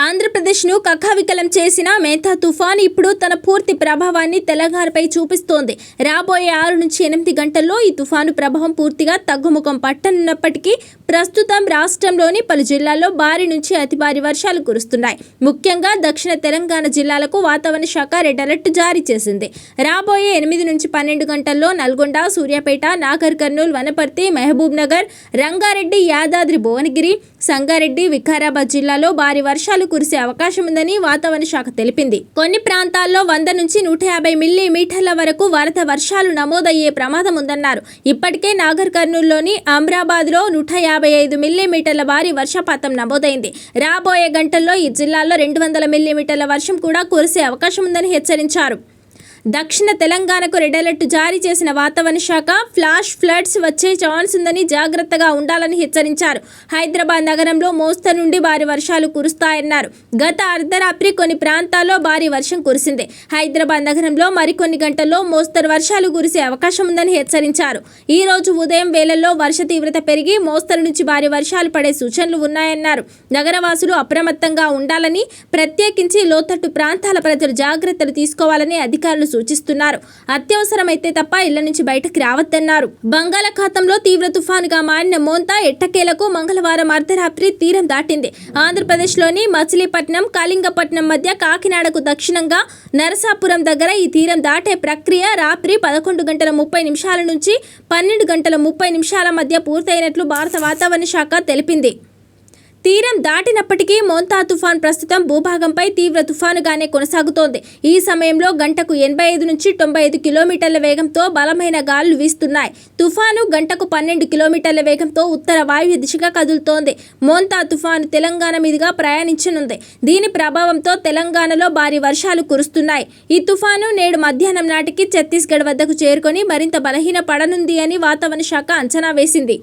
ఆంధ్రప్రదేశ్ను కఖావికలం చేసిన మేతా తుఫాన్ ఇప్పుడు తన పూర్తి ప్రభావాన్ని తెలంగాణపై చూపిస్తోంది. రాబోయే ఆరు నుంచి ఎనిమిది గంటల్లో ఈ తుఫాను ప్రభావం పూర్తిగా తగ్గుముఖం పట్టనున్నప్పటికీ ప్రస్తుతం రాష్ట్రంలోని పలు జిల్లాల్లో భారీ నుంచి అతి భారీ వర్షాలు కురుస్తున్నాయి. ముఖ్యంగా దక్షిణ తెలంగాణ జిల్లాలకు వాతావరణ శాఖ రెడ్ అలర్ట్ జారీ చేసింది. రాబోయే ఎనిమిది నుంచి పన్నెండు గంటల్లో నల్గొండ సూర్యాపేట నాగర్ కర్నూలు వనపర్తి మహబూబ్ నగర్ రంగారెడ్డి యాదాద్రి భువనగిరి సంగారెడ్డి వికారాబాద్ జిల్లాలో భారీ వర్షాలు కురిసే అవకాశం ఉందని వాతావరణ శాఖ తెలిపింది. కొన్ని ప్రాంతాల్లో వంద నుంచి నూట యాభై మిల్లీమీటర్ల వరకు వరద వర్షాలు నమోదయ్యే ప్రమాదం ఉందన్నారు. ఇప్పటికే నాగర్ కర్నూలులోని అమ్రాబాద్లో నూట యాభై ఐదు మిల్లీమీటర్ల భారీ వర్షపాతం నమోదైంది. రాబోయే గంటల్లో ఈ జిల్లాలో రెండు వందల మిల్లీమీటర్ల వర్షం కూడా కురిసే అవకాశం ఉందని హెచ్చరించారు. దక్షిణ తెలంగాణకు రెడ్ అలర్ట్ జారీ చేసిన వాతావరణ శాఖ ఫ్లాష్ ఫ్లడ్స్ వచ్చే ఛాన్స్ ఉందని జాగ్రత్తగా ఉండాలని హెచ్చరించారు. హైదరాబాద్ నగరంలో మోస్తరు నుండి భారీ వర్షాలు కురుస్తాయన్నారు. గత అర్ధరాత్రి కొన్ని ప్రాంతాల్లో భారీ వర్షం కురిసింది. హైదరాబాద్ నగరంలో మరికొన్ని గంటల్లో మోస్తరు వర్షాలు కురిసే అవకాశం ఉందని హెచ్చరించారు. ఈ రోజు ఉదయం వేళల్లో వర్ష తీవ్రత పెరిగి మోస్తరు నుంచి భారీ వర్షాలు పడే సూచనలు ఉన్నాయన్నారు. నగరవాసులు అప్రమత్తంగా ఉండాలని ప్రత్యేకించి లోతట్టు ప్రాంతాల ప్రజలు జాగ్రత్తలు తీసుకోవాలని అధికారులు సూచిస్తున్నారు. అత్యవసరమైతే తప్ప ఇళ్ళ నుంచి బయటకు రావద్దన్నారు. బంగాళాఖాతంలో తీవ్ర తుఫానుగా మారిన మోంతా ఎట్టకేలకు మంగళవారం అర్ధరాత్రి తీరం దాటింది. ఆంధ్రప్రదేశ్లోని మచిలీపట్నం కళింగపట్నం మధ్య కాకినాడకు దక్షిణంగా నరసాపురం దగ్గర ఈ తీరం దాటే ప్రక్రియ రాత్రి పదకొండు గంటల ముప్పై నిమిషాల నుంచి పన్నెండు గంటల ముప్పై నిమిషాల మధ్య పూర్తయినట్లు భారత వాతావరణ శాఖ తెలిపింది. తీరం దాటినప్పటికీ మోంతా తుఫాన్ ప్రస్తుతం భూభాగంపై తీవ్ర తుఫానుగానే కొనసాగుతోంది. ఈ సమయంలో గంటకు ఎనభై ఐదు నుంచి తొంభై ఐదు కిలోమీటర్ల వేగంతో బలమైన గాలులు వీస్తున్నాయి. తుఫాను గంటకు పన్నెండు కిలోమీటర్ల వేగంతో ఉత్తర వాయువ్య దిశగా కదులుతోంది. మోంతా తుఫాను తెలంగాణ మీదుగా ప్రయాణించనుంది. దీని ప్రభావంతో తెలంగాణలో భారీ వర్షాలు కురుస్తున్నాయి. ఈ తుఫాను నేడు మధ్యాహ్నం నాటికి ఛత్తీస్గఢ్ వద్దకు చేరుకొని మరింత బలహీన పడనుంది అని వాతావరణ శాఖ అంచనా వేసింది.